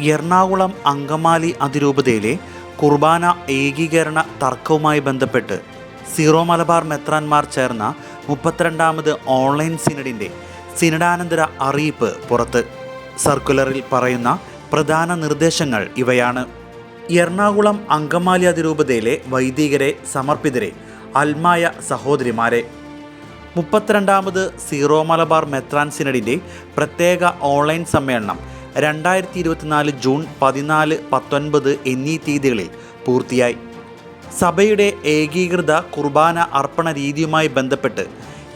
എറണാകുളം അങ്കമാലി അതിരൂപതയിലെ കുർബാന ഏകീകരണ തർക്കവുമായി ബന്ധപ്പെട്ട് സീറോ മലബാർ മെത്രാൻമാർ ചേർന്ന മുപ്പത്തിരണ്ടാമത് ഓൺലൈൻ സിനഡിന്റെ സിനഡാനന്തര അറിയിപ്പ് പുറത്ത്. സർക്കുലറിൽ പറയുന്ന പ്രധാന നിർദ്ദേശങ്ങൾ ഇവയാണ്. എറണാകുളം അങ്കമാലി അതിരൂപതയിലെ വൈദികരെ സമർപ്പിതരെ അൽമായ സഹോദരിമാരെ. മുപ്പത്തിരണ്ടാമത് സീറോ മലബാർ മെത്രാൻ സിനഡിന്റെ പ്രത്യേക ഓൺലൈൻ സമ്മേളനം രണ്ടായിരത്തി ഇരുപത്തിനാല് ജൂൺ പതിനാല് പത്തൊൻപത് എന്നീ തീയതികളിൽ പൂർത്തിയായി. സഭയുടെ ഏകീകൃത കുർബാന അർപ്പണ രീതിയുമായി ബന്ധപ്പെട്ട്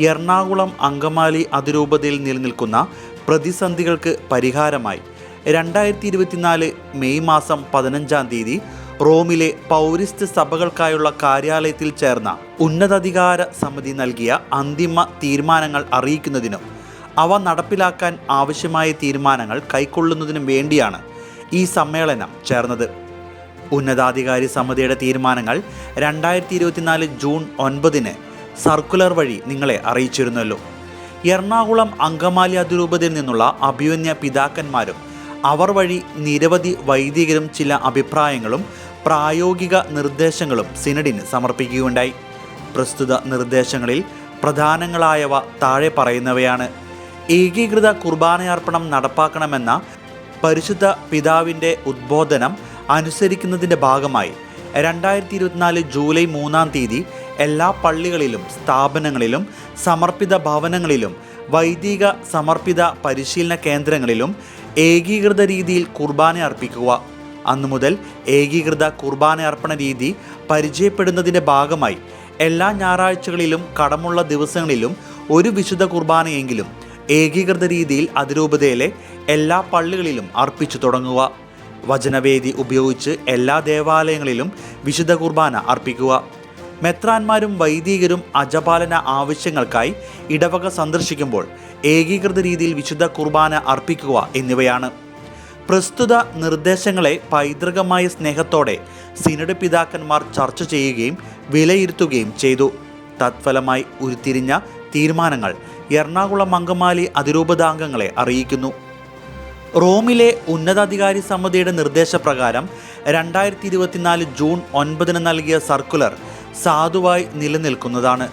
എറണാകുളം അങ്കമാലി അതിരൂപതയിൽ നിലനിൽക്കുന്ന പ്രതിസന്ധികൾക്ക് പരിഹാരമായി രണ്ടായിരത്തി ഇരുപത്തിനാല് മെയ് മാസം പതിനഞ്ചാം തീയതി റോമിലെ പൗരിസ്റ്റ് സഭകൾക്കായുള്ള കാര്യാലയത്തിൽ ചേർന്ന ഉന്നതാധികാര സമിതി നൽകിയ അന്തിമ തീരുമാനങ്ങൾ അറിയിക്കുന്നതിനും അവ നടപ്പിലാക്കാൻ ആവശ്യമായ തീരുമാനങ്ങൾ കൈക്കൊള്ളുന്നതിനും വേണ്ടിയാണ് ഈ സമ്മേളനം ചേർന്നത്. ഉന്നതാധികാരി സമിതിയുടെ തീരുമാനങ്ങൾ രണ്ടായിരത്തി ഇരുപത്തിനാല് ജൂൺ ഒൻപതിന് സർക്കുലർ വഴി നിങ്ങളെ അറിയിച്ചിരുന്നല്ലോ. എറണാകുളം അങ്കമാലി അതിരൂപതയിൽ നിന്നുള്ള അഭിമന്യ പിതാക്കന്മാരും അവർ വഴി നിരവധി വൈദികരും ചില അഭിപ്രായങ്ങളും പ്രായോഗിക നിർദ്ദേശങ്ങളും സിനഡിന് സമർപ്പിക്കുകയുണ്ടായി. പ്രസ്തുത നിർദ്ദേശങ്ങളിൽ പ്രധാനങ്ങളായവ താഴെ പറയുന്നവയാണ്. ഏകീകൃത കുർബാനയർപ്പണം നടപ്പാക്കണമെന്ന പരിശുദ്ധ പിതാവിന്റെ ഉദ്ബോധനം അനുസരിക്കുന്നതിന്റെ ഭാഗമായി രണ്ടായിരത്തി ഇരുപത്തിനാല് ജൂലൈ മൂന്നാം തീയതി എല്ലാ പള്ളികളിലും സ്ഥാപനങ്ങളിലും സമർപ്പിത ഭവനങ്ങളിലും വൈദിക സമർപ്പിത പരിശീലന കേന്ദ്രങ്ങളിലും ഏകീകൃത രീതിയിൽ കുർബാന അർപ്പിക്കുക. അന്നു മുതൽ ഏകീകൃത കുർബാന അർപ്പണ രീതി പരിചയപ്പെടുന്നതിന്റെ ഭാഗമായി എല്ലാ ഞായറാഴ്ചകളിലും കടമുള്ള ദിവസങ്ങളിലും ഒരു വിശുദ്ധ കുർബാനയെങ്കിലും ഏകീകൃത രീതിയിൽ അതിരൂപതയിലെ എല്ലാ പള്ളികളിലും അർപ്പിച്ചു തുടങ്ങുക. വചനവേദി ഉപയോഗിച്ച് എല്ലാ ദേവാലയങ്ങളിലും വിശുദ്ധ കുർബാന അർപ്പിക്കുക. മെത്രാന്മാരും വൈദികരും അജപാലന ആവശ്യങ്ങൾക്കായി ഇടവക സന്ദർശിക്കുമ്പോൾ ഏകീകൃത രീതിയിൽ വിശുദ്ധ കുർബാന അർപ്പിക്കുക എന്നിവയാണ്. പ്രസ്തുത നിർദ്ദേശങ്ങളെ പൈതൃകമായ സ്നേഹത്തോടെ സിനഡ് പിതാക്കന്മാർ ചർച്ച ചെയ്യുകയും വിലയിരുത്തുകയും ചെയ്തു. തത്ഫലമായി ഉരുത്തിരിഞ്ഞ തീരുമാനങ്ങൾ എറണാകുളം അങ്കമാലി അതിരൂപതാംഗങ്ങളെ അറിയിക്കുന്നു. റോമിലെ ഉന്നതാധികാരി സമിതിയുടെ നിർദ്ദേശപ്രകാരം രണ്ടായിരത്തി ഇരുപത്തിനാല് ജൂൺ ഒൻപതിന് നൽകിയ സർക്കുലർ സാധുവായി നിലനിൽക്കുന്നതാണ്.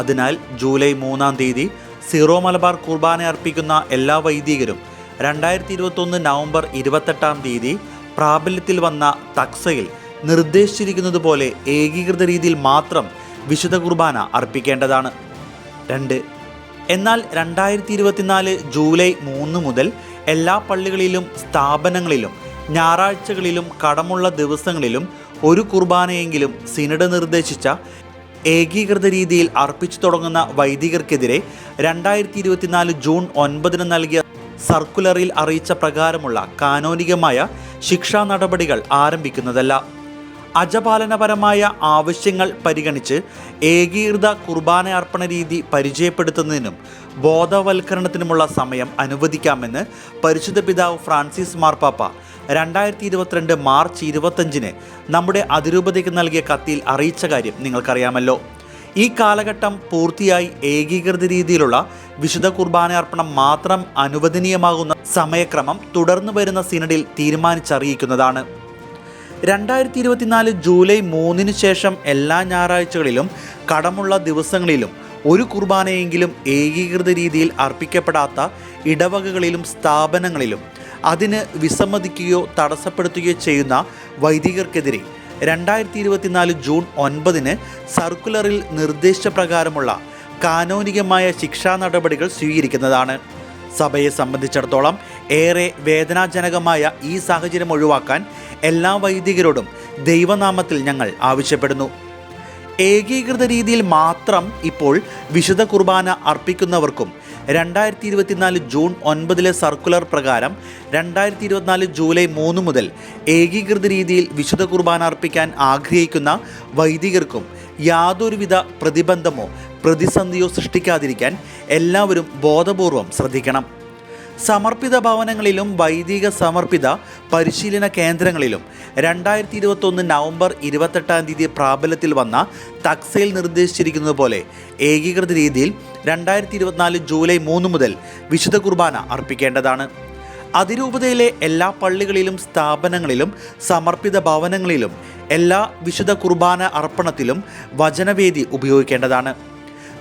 അതിനാൽ ജൂലൈ മൂന്നാം തീയതി സീറോ മലബാർ കുർബാന അർപ്പിക്കുന്ന എല്ലാ വൈദികരും രണ്ടായിരത്തി ഇരുപത്തൊന്ന് നവംബർ ഇരുപത്തെട്ടാം തീയതി പ്രാബല്യത്തിൽ വന്ന തക്സയിൽ നിർദ്ദേശിച്ചിരിക്കുന്നത് പോലെ ഏകീകൃത രീതിയിൽ മാത്രം വിശുദ്ധ കുർബാന അർപ്പിക്കേണ്ടതാണ്. രണ്ട് എന്നാൽ രണ്ടായിരത്തി ഇരുപത്തിനാല് ജൂലൈ മൂന്ന് മുതൽ എല്ലാ പള്ളികളിലും സ്ഥാപനങ്ങളിലും ഞായറാഴ്ചകളിലും കടമുള്ള ദിവസങ്ങളിലും ഒരു കുർബാനയെങ്കിലും സിനഡ് നിർദ്ദേശിച്ച ഏകീകൃത രീതിയിൽ അർപ്പിച്ചു തുടങ്ങുന്ന വൈദികർക്കെതിരെ രണ്ടായിരത്തി ഇരുപത്തിനാല് ജൂൺ ഒൻപതിന് നൽകിയ സർക്കുലറിൽ അറിയിച്ച പ്രകാരമുള്ള കാനോനികമായ ശിക്ഷാ നടപടികൾ ആരംഭിക്കുന്നതല്ല. അജപാലനപരമായ ആവശ്യങ്ങൾ പരിഗണിച്ച് ഏകീകൃത കുർബാന അർപ്പണ രീതി പരിചയപ്പെടുത്തുന്നതിനും ബോധവൽക്കരണത്തിനുമുള്ള സമയം അനുവദിക്കാമെന്ന് പരിശുദ്ധ പിതാവ് ഫ്രാൻസിസ് മാർപ്പാപ്പ രണ്ടായിരത്തി ഇരുപത്തിരണ്ട് മാർച്ച് ഇരുപത്തഞ്ചിന് നമ്മുടെ അതിരൂപതയ്ക്ക് നൽകിയ കത്തിൽ അറിയിച്ച കാര്യം നിങ്ങൾക്കറിയാമല്ലോ. ഈ കാലഘട്ടം പൂർത്തിയായി ഏകീകൃത രീതിയിലുള്ള വിശുദ്ധ കുർബാന അർപ്പണം മാത്രം അനുവദനീയമാകുന്ന സമയക്രമം തുടർന്നു വരുന്ന സിനഡിൽ തീരുമാനിച്ചറിയിക്കുന്നതാണ്. രണ്ടായിരത്തി ഇരുപത്തിനാല് ജൂലൈ മൂന്നിന് ശേഷം എല്ലാ ഞായറാഴ്ചകളിലും കടമുള്ള ദിവസങ്ങളിലും ഒരു കുർബാനയെങ്കിലും ഏകീകൃത രീതിയിൽ അർപ്പിക്കപ്പെടാത്ത ഇടവകകളിലും സ്ഥാപനങ്ങളിലും അതിന് വിസമ്മതിക്കുകയോ തടസ്സപ്പെടുത്തുകയോ ചെയ്യുന്ന വൈദികർക്കെതിരെ രണ്ടായിരത്തി ഇരുപത്തിനാല് ജൂൺ ഒൻപതിന് സർക്കുലറിൽ നിർദ്ദേശപ്രകാരമുള്ള കാനോനികമായ ശിക്ഷാ നടപടികൾ സ്വീകരിക്കുന്നതാണ്. സഭയെ സംബന്ധിച്ചിടത്തോളം ഏറെ വേദനാജനകമായ ഈ സാഹചര്യം ഒഴിവാക്കാൻ എല്ലാ വൈദികരോടും ദൈവനാമത്തിൽ ഞങ്ങൾ ആവശ്യപ്പെടുന്നു. ഏകീകൃത രീതിയിൽ മാത്രം ഇപ്പോൾ വിശുദ്ധ കുർബാന അർപ്പിക്കുന്നവർക്കും രണ്ടായിരത്തി ഇരുപത്തിനാല് ജൂൺ ഒൻപതിലെ സർക്കുലർ പ്രകാരം രണ്ടായിരത്തി ഇരുപത്തിനാല് ജൂലൈ മൂന്ന് മുതൽ ഏകീകൃത രീതിയിൽ വിശുദ്ധ കുർബാന അർപ്പിക്കാൻ ആഗ്രഹിക്കുന്ന വൈദികർക്കും യാതൊരുവിധ പ്രതിബന്ധമോ പ്രതിസന്ധിയോ സൃഷ്ടിക്കാതിരിക്കാൻ എല്ലാവരും ബോധപൂർവം ശ്രദ്ധിക്കണം. സമർപ്പിത ഭവനങ്ങളിലും വൈദിക സമർപ്പിത പരിശീലന കേന്ദ്രങ്ങളിലും രണ്ടായിരത്തി ഇരുപത്തൊന്ന് നവംബർ ഇരുപത്തെട്ടാം തീയതി പ്രാബല്യത്തിൽ വന്ന തക്സയിൽ നിർദ്ദേശിച്ചിരിക്കുന്നത് പോലെ ഏകീകൃത രീതിയിൽ രണ്ടായിരത്തി ഇരുപത്തിനാല് ജൂലൈ മൂന്ന് മുതൽ വിശുദ്ധ കുർബാന അർപ്പിക്കേണ്ടതാണ്. അതിരൂപതയിലെ എല്ലാ പള്ളികളിലും സ്ഥാപനങ്ങളിലും സമർപ്പിത ഭവനങ്ങളിലും എല്ലാ വിശുദ്ധ കുർബാന അർപ്പണത്തിലും വചനവേദി ഉപയോഗിക്കേണ്ടതാണ്.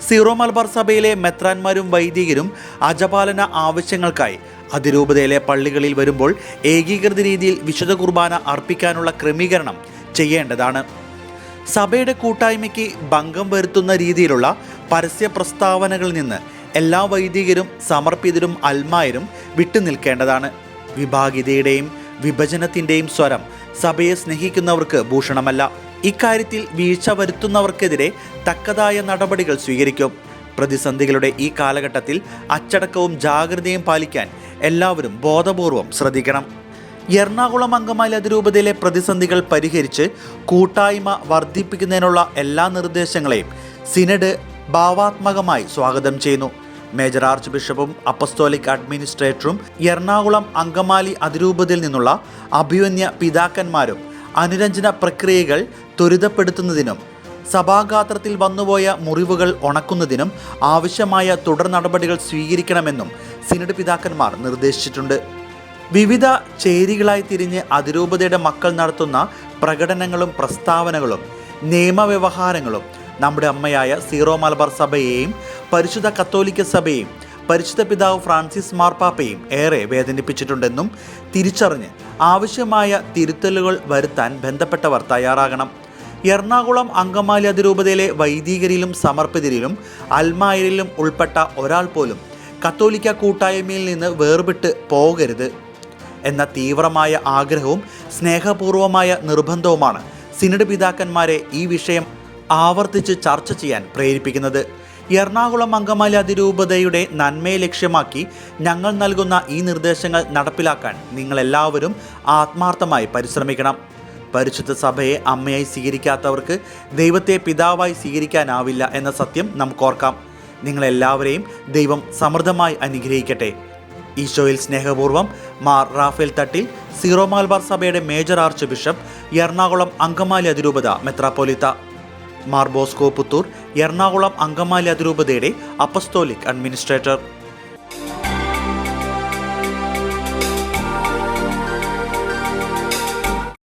സീറോ മലബാർ സഭയിലെ മെത്രാന്മാരും വൈദികരും അജപാലന ആവശ്യങ്ങൾക്കായി അതിരൂപതയിലെ പള്ളികളിൽ വരുമ്പോൾ ഏകീകൃത രീതിയിൽ വിശുദ്ധ കുർബാന അർപ്പിക്കാനുള്ള ക്രമീകരണം ചെയ്യേണ്ടതാണ്. സഭയുടെ കൂട്ടായ്മയ്ക്ക് ഭംഗം വരുത്തുന്ന രീതിയിലുള്ള പരസ്യ പ്രസ്താവനകളിൽ നിന്ന് എല്ലാ വൈദികരും സമർപ്പിതരും അൽമായരും വിട്ടുനിൽക്കേണ്ടതാണ്. വിഭാഗിതയുടെയും വിഭജനത്തിന്റെയും സ്വരം സഭയെ സ്നേഹിക്കുന്നവർക്ക് ഭൂഷണമല്ല. ഇക്കാര്യത്തിൽ വീഴ്ച വരുത്തുന്നവർക്കെതിരെ തക്കതായ നടപടികൾ സ്വീകരിക്കും. പ്രതിസന്ധികളുടെ ഈ കാലഘട്ടത്തിൽ അച്ചടക്കവും ജാഗ്രതയും പാലിക്കാൻ എല്ലാവരും ബോധപൂർവം ശ്രദ്ധിക്കണം. എറണാകുളം അങ്കമാലി അതിരൂപതയിലെ പ്രതിസന്ധികൾ പരിഹരിച്ച് കൂട്ടായ്മ വർദ്ധിപ്പിക്കുന്നതിനുള്ള എല്ലാ നിർദ്ദേശങ്ങളെയും സിനഡ് ഭാവാത്മകമായി സ്വാഗതം ചെയ്യുന്നു. മേജർ ആർച്ച് ബിഷപ്പും അപ്പസ്തോലിക് അഡ്മിനിസ്ട്രേറ്ററും എറണാകുളം അങ്കമാലി അതിരൂപതയിൽ നിന്നുള്ള അഭിവന്യ പിതാക്കന്മാരും അനുരഞ്ജന പ്രക്രിയകൾ ത്വരിതപ്പെടുത്തുന്നതിനും സഭാഗാത്രത്തിൽ വന്നുപോയ മുറിവുകൾ ഉണക്കുന്നതിനും ആവശ്യമായ തുടർ നടപടികൾ സ്വീകരിക്കണമെന്നും സിനഡ് പിതാക്കന്മാർ നിർദ്ദേശിച്ചിട്ടുണ്ട്. വിവിധ ചേരികളായി തിരിഞ്ഞ് അതിരൂപതയുടെ മക്കൾ നടത്തുന്ന പ്രകടനങ്ങളും പ്രസ്താവനകളും നിയമവ്യവഹാരങ്ങളും നമ്മുടെ അമ്മയായ സീറോ മലബാർ സഭയെയും പരിശുദ്ധ കത്തോലിക്ക സഭയെയും പരിശുദ്ധ പിതാവ് ഫ്രാൻസിസ് മാർപ്പാപ്പയും ഏറെ വേദനിപ്പിച്ചിട്ടുണ്ടെന്നും തിരിച്ചറിഞ്ഞ് ആവശ്യമായ തിരുത്തലുകൾ വരുത്താൻ ബന്ധപ്പെട്ടവർ തയ്യാറാകണം. എറണാകുളം അങ്കമാലി അതിരൂപതയിലെ വൈദികരിലും സമർപ്പിതരിലും അൽമായരിലും ഉൾപ്പെട്ട ഒരാൾ പോലും കത്തോലിക്ക കൂട്ടായ്മയിൽ നിന്ന് വേർപെട്ട് പോകരുത് എന്ന തീവ്രമായ ആഗ്രഹവും സ്നേഹപൂർവമായ നിർബന്ധവുമാണ് സിനഡ് പിതാക്കന്മാരെ ഈ വിഷയം ആവർത്തിച്ച് ചർച്ച ചെയ്യാൻ പ്രേരിപ്പിക്കുന്നത്. എറണാകുളം അങ്കമാലി അതിരൂപതയുടെ നന്മയെ ലക്ഷ്യമാക്കി ഞങ്ങൾ നൽകുന്ന ഈ നിർദ്ദേശങ്ങൾ നടപ്പിലാക്കാൻ നിങ്ങളെല്ലാവരും ആത്മാർത്ഥമായി പരിശ്രമിക്കണം. പരിശുദ്ധ സഭയെ അമ്മയായി സ്വീകരിക്കാത്തവർക്ക് ദൈവത്തെ പിതാവായി സ്വീകരിക്കാനാവില്ല എന്ന സത്യം നമുക്കോർക്കാം നിങ്ങളെല്ലാവരെയും ദൈവം സമൃദ്ധമായി അനുഗ്രഹിക്കട്ടെ. ഈശോയിൽ സ്നേഹപൂർവം മാർ റാഫേൽ തട്ടിൽ സീറോ മലബാർ സഭയുടെ major arch bishop Ernakulam Angamaly അതിരൂപത മെത്രാപ്പോലിത്ത. മാർ ബോസ്കോ പുത്തൂർ എറണാകുളം അങ്കമാലി അതിരൂപതയുടെ അപ്പസ്തോലിക് അഡ്മിനിസ്ട്രേറ്റർ.